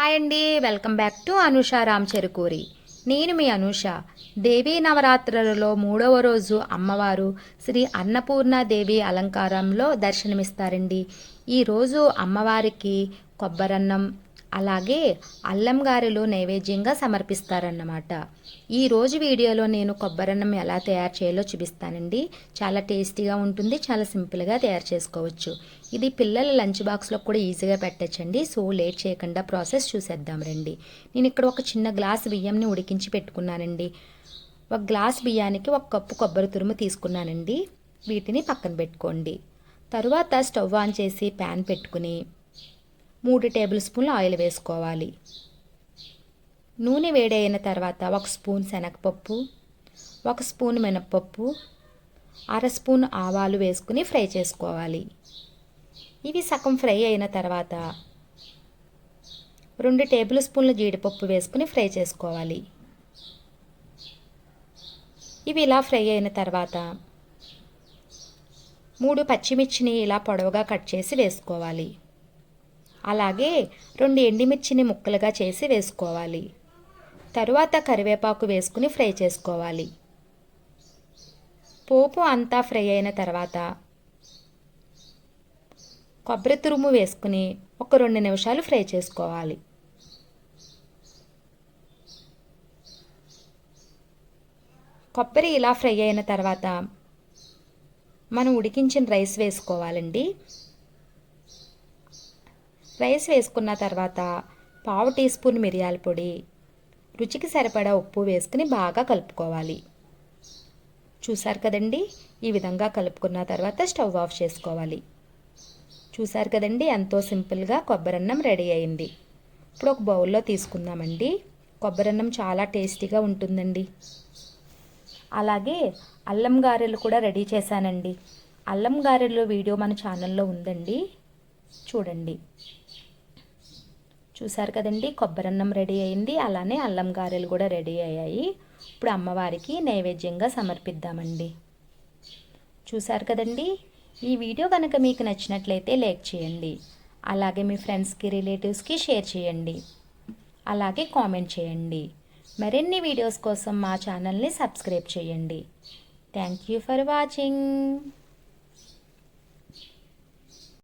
Hi అండి. Welcome back to Anusha Ram Cherukuri. నేను మీ అనుష. దేవీ నవరాత్రులలో మూడవ రోజు అమ్మవారు శ్రీ అన్నపూర్ణ దేవి అలంకారంలో దర్శనమిస్తారండి. ఈరోజు అమ్మవారికి కొబ్బరన్నం అలాగే అల్లం గారెలు నైవేద్యంగా సమర్పిస్తారన్నమాట. ఈరోజు వీడియోలో నేను కొబ్బరన్నం ఎలా తయారు చేయాలో చూపిస్తానండి. చాలా టేస్టీగా ఉంటుంది చాలా సింపుల్గా తయారు చేసుకోవచ్చు. ఇది పిల్లల లంచ్ బాక్స్లో కూడా ఈజీగా పెట్టచ్చండి. సో లేట్ చేయకుండా ప్రాసెస్ చూసేద్దాం రండి. నేను ఇక్కడ ఒక చిన్న గ్లాస్ బియ్యంని ఉడికించి పెట్టుకున్నానండి. ఒక గ్లాస్ బియ్యానికి ఒక కప్పు కొబ్బరి తురుము తీసుకున్నానండి. వీటిని పక్కన పెట్టుకోండి. తరువాత స్టవ్ ఆన్ చేసి ప్యాన్ పెట్టుకుని మూడు టేబుల్ స్పూన్లు ఆయిల్ వేసుకోవాలి. నూనె వేడైన తర్వాత ఒక స్పూన్ శనగపప్పు ఒక స్పూన్ మినప్పప్పు అర స్పూన్ ఆవాలు వేసుకుని ఫ్రై చేసుకోవాలి. ఇవి సగం ఫ్రై అయిన తర్వాత రెండు టేబుల్ స్పూన్ల జీడిపప్పు వేసుకుని ఫ్రై చేసుకోవాలి. ఇవి ఇలా ఫ్రై అయిన తర్వాత మూడు పచ్చిమిర్చిని ఇలా పొడవుగా కట్ చేసి వేసుకోవాలి. అలాగే రెండు ఎండిమిర్చిని ముక్కలుగా చేసి వేసుకోవాలి. తరువాత కరివేపాకు వేసుకుని ఫ్రై చేసుకోవాలి. పోపు అంతా ఫ్రై అయిన తర్వాత కొబ్బరి తురుము వేసుకుని ఒక రెండు నిమిషాలు ఫ్రై చేసుకోవాలి. కొబ్బరి ఇలా ఫ్రై అయిన తర్వాత మనం ఉడికించిన రైస్ వేసుకోవాలండి. రైస్ వేసుకున్న తర్వాత పావు టీ స్పూన్ మిరియాల పొడి రుచికి సరిపడా ఉప్పు వేసుకుని బాగా కలుపుకోవాలి. చూసారు కదండి? ఈ విధంగా కలుపుకున్న తర్వాత స్టవ్ ఆఫ్ చేసుకోవాలి. చూసారు కదండి? ఎంతో సింపుల్గా కొబ్బరన్నం రెడీ అయింది. ఇప్పుడు ఒక బౌల్లో తీసుకుందామండి. కొబ్బరన్నం చాలా టేస్టీగా ఉంటుందండి. అలాగే అల్లం గారెలు కూడా రెడీ చేశానండి. అల్లం గారెలు వీడియో మన ఛానల్లో ఉందండి. చూడండి. చూసారు కదండి కొబ్బరన్నం రెడీ అయింది. అలానే అల్లం గారెలు కూడా రెడీ అయ్యాయి. ఇప్పుడు అమ్మవారికి నైవేద్యంగా సమర్పిద్దామండి. చూసారు కదండి ఈ వీడియో కనుక మీకు నచ్చినట్లయితే లైక్ చేయండి. అలాగే మీ ఫ్రెండ్స్కి రిలేటివ్స్కి షేర్ చేయండి. అలాగే కామెంట్ చేయండి. మరిన్ని వీడియోస్ కోసం మా ఛానల్ని సబ్స్క్రైబ్ చేయండి. Thank you for watching.